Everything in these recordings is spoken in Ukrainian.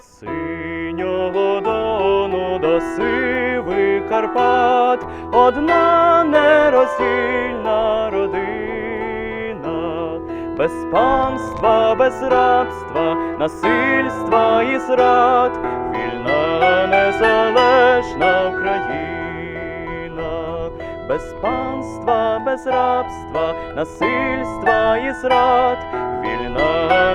Від синього дону до сивих Карпат. Одна нероздільна родина, без панства, без рабства, насильства і зрад, вільна незалежна Україна, без панства, без рабства, насильства і зрад, вільна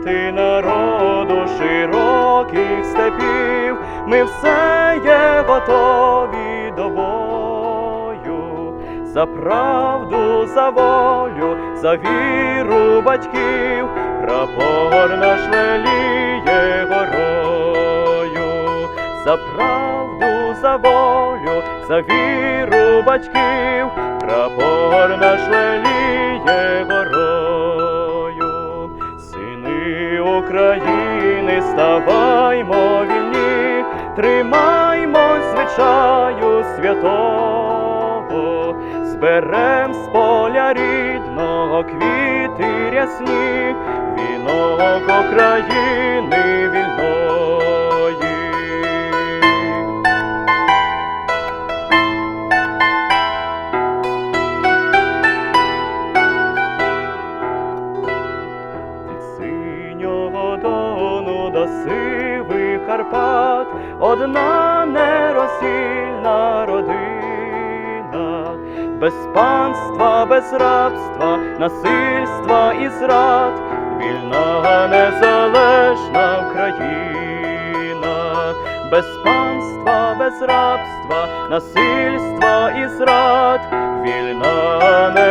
діти народу широких степів, ми все є готові до бою, за правду, за волю, за віру батьків, прапор наш веліє горою, за правду, за волю, за віру батьків, прапор наш веліє тримаймо звичаю святого, зберем з поля рідного квіти рясні, вінок України вільної. Від синього дону до сивих Карпат одна нероздільна родина, без панства, без рабства, насильства і зрад, вільна незалежна Україна, без панства, без рабства, насильства і зрад, вільна незалежна.